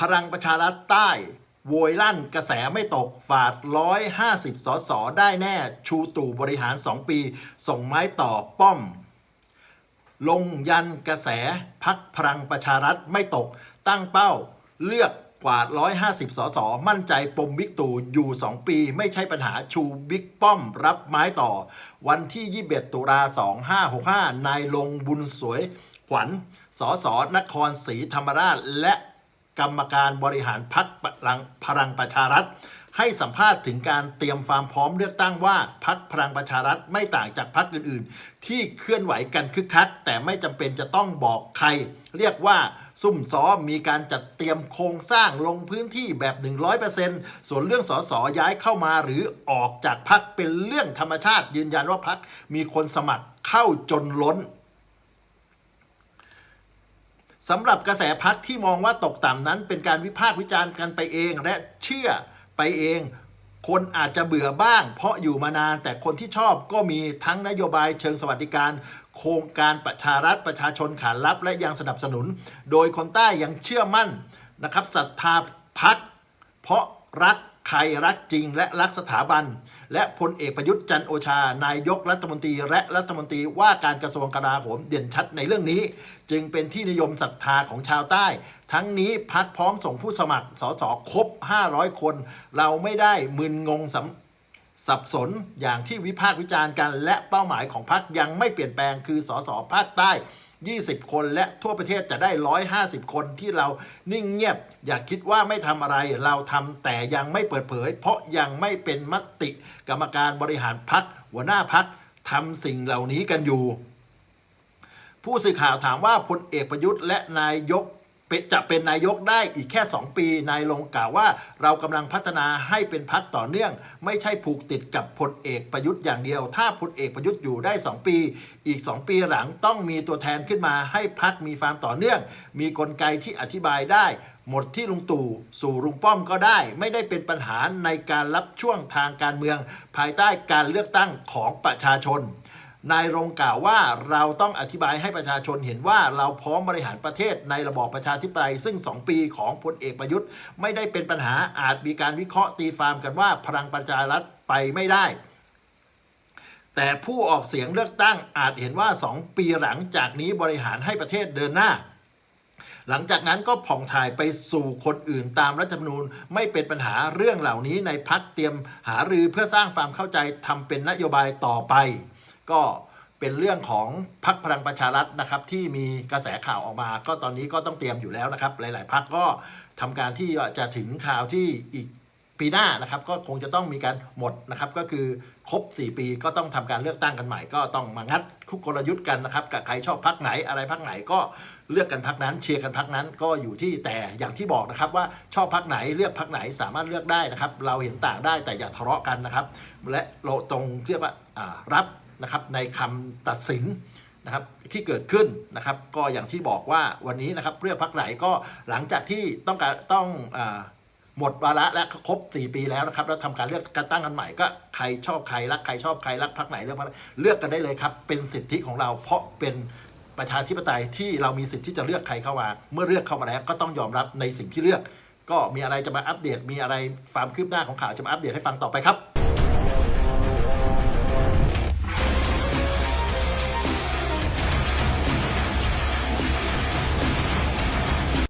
พลังประชารัฐใต้โวยลั่นกระแสไม่ตกฝาด 150 สส ได้แน่ ชูตู่บริหาร 2 ปี ส่งไม้ต่อป้อม ลงยันกระแสพักพลังประชารัฐไม่ตก ตั้งเป้าเลือกกวาด150 สส มั่นใจปมบิ๊กตู่อยู่ 2 ปี ไม่ใช่ปัญหาชูบิ๊กป้อม รับไม้ต่อ วันที่ 21 ตุลา 2565 นายลงบุญสวยขวัญ สสนครศรีธรรมราช และ กรรมการบริหารพักพลังพลังประชารัฐ ให้สัมภาษณ์ถึงการเตรียมความพร้อมเลือกตั้งว่าพักพลังประชารัฐไม่ต่างจากพักอื่นๆ ที่เคลื่อนไหวกันคึกคัก แต่ไม่จำเป็นจะต้องบอกใคร เรียกว่าซุ่มซ้อมมีการจัดเตรียมโครงสร้างลงพื้นที่แบบ 100%ส่วนเรื่องสสย้ายเข้ามาหรือออกจากพักเป็นเรื่องธรรมชาติยืนยันว่าพักมีคนสมัครเข้าจนล้น สำหรับกระแสพักที่มองว่าตกต่ำนั้น เป็นการวิพากษ์วิจารณ์กันไปเอง และเชื่อไปเอง คนอาจจะเบื่อบ้าง เพราะอยู่มานานแต่คนที่ชอบก็มีทั้งนโยบายเชิงสวัสดิการ โครงการประชารัฐประชาชนขานรับและยังสนับสนุน โดยคนใต้ยังเชื่อมั่นนะครับศรัทธาพักเพราะรัก ใครรักจริงและรักสถาบัน และพลเอกประยุทธ์จันโอชา นายกรัฐมนตรีและรัฐมนตรีว่าการกระทรวงกลาโหมเด่นชัดในเรื่องนี้ จึงเป็นที่นิยมศรัทธาของชาวใต้ ทั้งนี้พักพร้อมส่งผู้สมัครสสครบ 500 คน เราไม่ได้มึนงงสำสับสนอย่างที่วิพากษ์วิจารณ์กัน และเป้าหมายของพรรคยังไม่เปลี่ยนแปลงคือสสภาคใต้ 20 คนและทั่วประเทศจะได้ 150 คนที่เรานิ่งเงียบ อย่าคิดว่าไม่ทำอะไรเราทำแต่ยังไม่เปิดเผย เพราะยังไม่เป็นมติ กรรมการบริหารพักหัวหน้าพักทำสิ่งเหล่านี้กันอยู่ ผู้สื่อข่าวถามว่าพลเอกประยุทธ์และนายก จะเป็นนายกได้อีกแค่ 2 ปี นายลงกล่าวว่า เรากำลังพัฒนาให้เป็นพักต่อเนื่อง ไม่ใช่ผูกติดกับพลเอกประยุทธ์อย่างเดียว ถ้าพลเอกประยุทธ์อยู่ได้ 2 ปี อีก 2 ปีหลังต้องมีตัวแทนขึ้นมาให้พักมีความต่อเนื่อง มีกลไกที่อธิบายได้ หมดที่ลุงตู่สู่ลุงป้อมก็ได้ ไม่ได้เป็นปัญหาในการรับช่วงทางการเมือง ภายใต้การเลือกตั้งของประชาชน นายรงกล่าวว่าเราต้องอธิบายให้ประชาชนเห็นว่าเราพร้อมบริหารประเทศในระบอบประชาธิปไตยซึ่ง 2 ปีของพลเอกประยุทธ์ ไม่ได้เป็นปัญหาอาจมีการวิเคราะห์ตีฟาร์มกันว่าพลังประชารัฐไปไม่ได้ แต่ผู้ออกเสียงเลือกตั้งอาจเห็นว่า 2 ปีหลังจากนี้บริหารให้ประเทศเดินหน้า หลังจากนั้นก็ผ่องถ่ายไปสู่คนอื่นตามรัฐธรรมนูญไม่เป็นปัญหาเรื่องเหล่านี้ในพักเตรียมหารือเพื่อสร้างความเข้าใจทำเป็นนโยบายต่อไป ก็เป็นเรื่องของพักพลังประชารัฐนะครับที่มีกระแสข่าวออกมา ก็ตอนนี้ก็ต้องเตรียมอยู่แล้วนะครับ หลาย ๆ พักก็ทำการที่จะถึงข่าวที่อีกปีหน้านะครับก็คงจะต้องมีการหมดนะครับก็คือครบ 4 ปีก็ต้องทำการเลือกตั้งกันใหม่ ก็ต้องมางัดคุกกลยุทธ์กันนะครับกับใครชอบพักไหนอะไรพักไหนก็เลือกกันพักนั้น เชียร์กันพักนั้นก็อยู่ที่แต่อย่างที่บอกนะครับว่าชอบพักไหนเลือกพักไหนสามารถเลือกได้นะครับ เราเห็นต่างได้แต่อย่าทะเลาะกันนะครับ และเราตรงเรียกว่ารับ นะครับในคำตัดสินนะครับที่เกิดขึ้นนะครับ ก็อย่างที่บอกว่าวันนี้นะครับเลือกพักไหนก็หลังจากที่ต้องการต้องอหมดวาระและครบ 4 ปีแล้วนะครับ แล้วทำการเลือกการตั้งกันใหม่ก็ใครชอบใครรักใครชอบใครรักพักไหนเลือกพักเลือกกันได้เลยครับ เป็นสิทธิของเราเพราะเป็นประชาธิปไตยที่เรามีสิทธิ์ที่จะเลือกใครเข้ามา เมื่อเลือกเข้ามาแล้วก็ต้องยอมรับในสิ่งที่เลือก ก็มีอะไรจะมาอัปเดต มีอะไรความคืบหน้าของข่าวจะมาอัปเดตให้ฟังต่อไปครับ